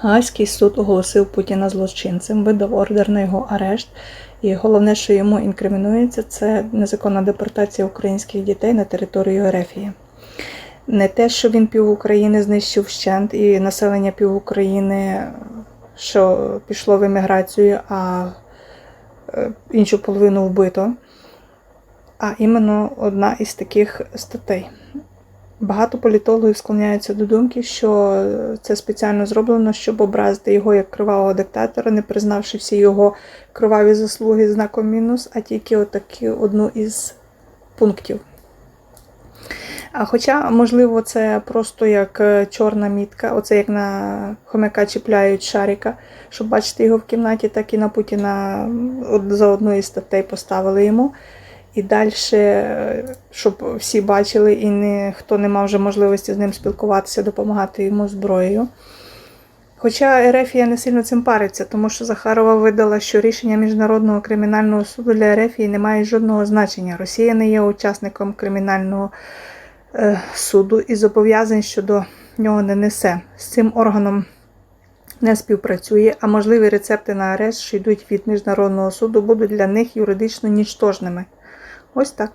Гаазький суд оголосив Путіна злочинцем, видав ордер на його арешт. І головне, що йому інкримінується, це незаконна депортація українських дітей на територію Ерефії. Не те, що він пів України знищив вщент і населення пів України, що пішло в еміграцію, а е, іншу половину вбито, а іменно одна із таких статей. Багато політологів склоняються до думки, що це спеціально зроблено, щоб образити його як кривавого диктатора, не признавши всі його криваві заслуги знаком мінус, а тільки отакі одну із пунктів. А хоча, можливо, це просто як е, чорна мітка, оце як на хомяка чіпляють шарика, щоб бачити його в кімнаті, так і на Путіна за одну із статей поставили йому. І далі, щоб всі бачили, і ніхто не мав вже можливості з ним спілкуватися, допомагати йому зброєю. Хоча Ерефія не сильно цим париться, тому що Захарова видала, що рішення Міжнародного кримінального суду для Ерефії не має жодного значення. Росія не є учасником кримінального е, суду і зобов'язань щодо нього не несе. З цим органом не співпрацює, а можливі рецепти на арешт, що йдуть від Міжнародного суду, будуть для них юридично нічтожними. Ось так.